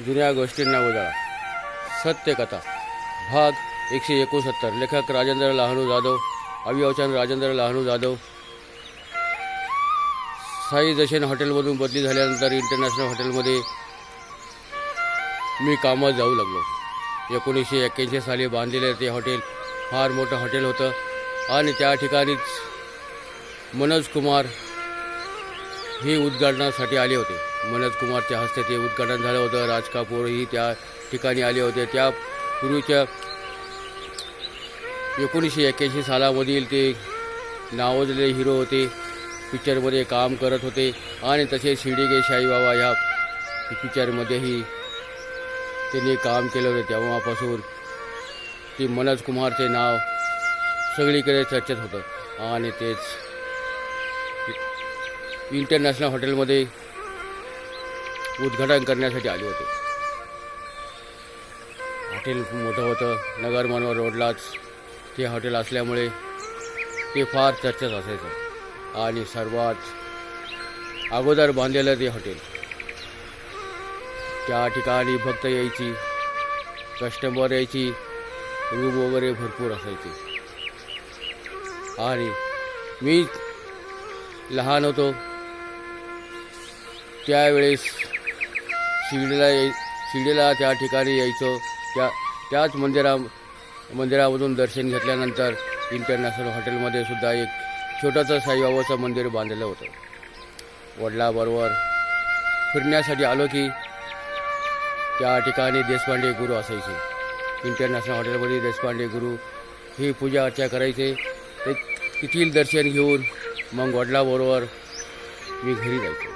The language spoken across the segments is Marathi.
जुन्या गोष्टींना उजाळा. सत्यकथा. भाग एकशे एकोणसत्तर. लेखक राजेंद्र लहानू जाधव. अभिवाचन राजेंद्र लहानू जाधव. साई दशेन हॉटेलमधून बदली झाल्यानंतर इंटरनॅशनल हॉटेलमध्ये मी कामात जाऊ लागलो. एकोणीसशे एक्क्याऐंशी साली बांधलेले ते हॉटेल फार मोठं हॉटेल होतं. आणि त्या ठिकाणीच मनोज कुमार हे उद्घाटनासाठी आले होते. मनोज कुमारच्या हस्ते ते उद्घाटन झालं होतं. राज कापूरही त्या ठिकाणी आले होते. त्या पूर्वीच्या एकोणीसशे एक्क्याऐंशी सालामधील ते नावाजलेले हिरो होते. पिक्चरमध्ये काम करत होते. आणि तसेच शिर्डीगे शाईबाबा ह्या पिक्चरमध्येही त्यांनी काम केलं होतं. तेव्हापासून ते मनोज कुमारचे नाव सगळीकडे चर्चेत होतं. आणि तेच इंटरनॅशनल हॉटेलमध्ये उद्घाटन करण्यासाठी आले होते. हॉटेल खूप मोठं होतं. नगर मनोहर रोडलाच ते हॉटेल असल्यामुळे ते फार चर्चेत असायचं. आणि सर्वात अगोदर बांधलेलं ते हॉटेल. त्या ठिकाणी भक्त यायची कस्टमर यायची रूम वगैरे भरपूर असायची. आणि मी लहान होतो. त्यावेळेस शिर्डीला याय शिर्डीला त्या ठिकाणी यायचो. त्या त्याच मंदिरा मंदिरामधून दर्शन घेतल्यानंतर इंटरनॅशनल हॉटेलमध्ये सुद्धा एक छोटंसं साईबाबाचं मंदिर बांधलेलं होतं. वडिलाबरोबर फिरण्यासाठी आलो की त्या ठिकाणी देशपांडे गुरु असायचे. इंटरनॅशनल हॉटेलमध्ये देशपांडे गुरु ही पूजा अर्चा करायचे. ते तेथील दर्शन घेऊन मग वडिलाबरोबर मी घरी जायचो.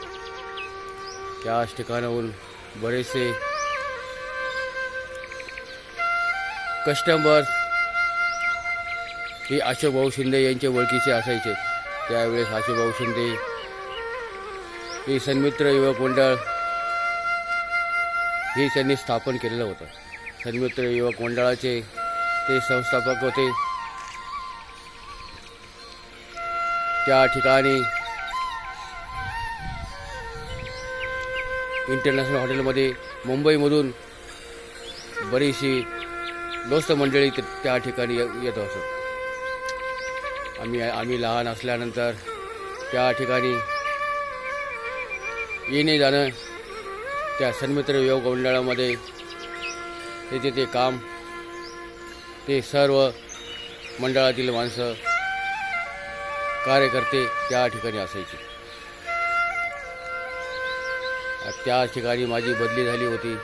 त्याच ठिकाणाहून बरेचसे कस्टमर हे अशोकभाऊ शिंदे यांचे ओळखीचे असायचे. त्यावेळेस अशोकभाऊ शिंदे हे सन्मित्र युवक मंडळ हे त्यांनी स्थापन केलेलं होतं. सन्मित्र युवक मंडळाचे ते संस्थापक होते. त्या ठिकाणी इंटरनॅशनल हॉटेलमध्ये मुंबईमधून बरीचशी दोस्त मंडळी त्या ठिकाणी ये- येत असत. आम्ही आम्ही लहान असल्यानंतर त्या ठिकाणी येणे जाणं त्या सन्मित्र योग मंडळामध्ये त्याचे ते काम ते सर्व मंडळातील माणसं कार्यकर्ते त्या ठिकाणी असायचे. त्या ठिकाणी माझी बदली झाली होती.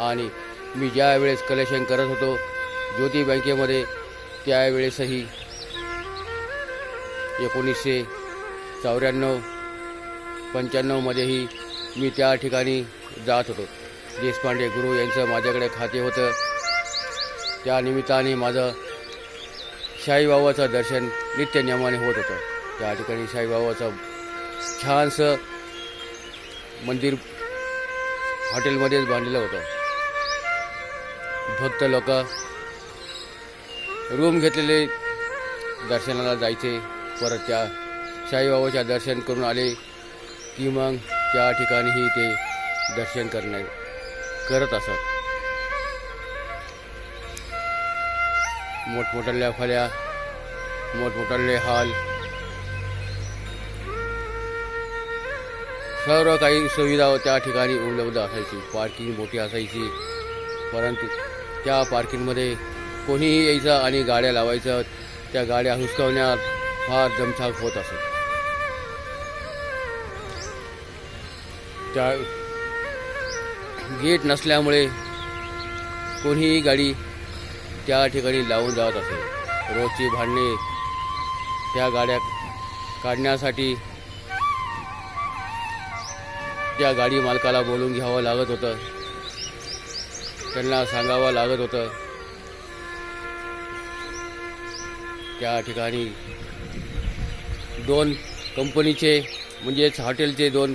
आणि मी ज्या वेळेस कलेक्शन करत होतो ज्योती बँकेमध्ये त्यावेळेसही एकोणीसशे चौऱ्याण्णव पंच्याण्णवमध्येही मी त्या ठिकाणी जात होतो. देशपांडे गुरु यांचं माझ्याकडे खाते होतं. त्या निमित्ताने माझं शाईबाबाचं दर्शन नित्यनियमाने होत होतं. त्या ठिकाणी शाईबाबाचं छानसं मंदिर हॉटेलमध्येच बांधलेलं होतं. भक्त लोक रूम घेतलेले दर्शनाला जायचे. परत त्या साईबाबाच्या दर्शन करून आले की मग त्या ठिकाणीही ते दर्शन करण्या करत असत. मोठमोठ्या फळ्या मोठमोठाले हॉल सर्व काही सुविधा त्या ठिकाणी उपलब्ध असायची. पार्किंग मोठी असायची. परंतु त्या पार्किंगमध्ये कोणीही यायचं आणि गाड्या लावायचं त्या गाड्या हुसकावण्यात फार दमछाक होत असत त्या गेट नसल्यामुळे कोणीही गाडी त्या ठिकाणी लावून जात असे. रोजची भांडणे त्या गाड्या काढण्यासाठी त्या गाडी मालकाला बोलून घ्यावं लागत होतं. त्यांना सांगावं लागत होतं. त्या ठिकाणी दोन कंपनीचे म्हणजेच हॉटेलचे दोन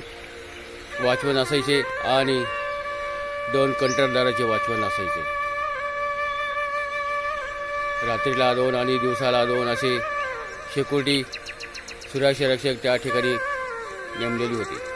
वॉचमन असायचे आणि दोन कंत्राटदाराचे वॉचमन असायचे. रात्रीला दोन आणि दिवसाला दोन असे सिक्युरिटी सुरक्षा रक्षक त्या ठिकाणी नेमलेली होती.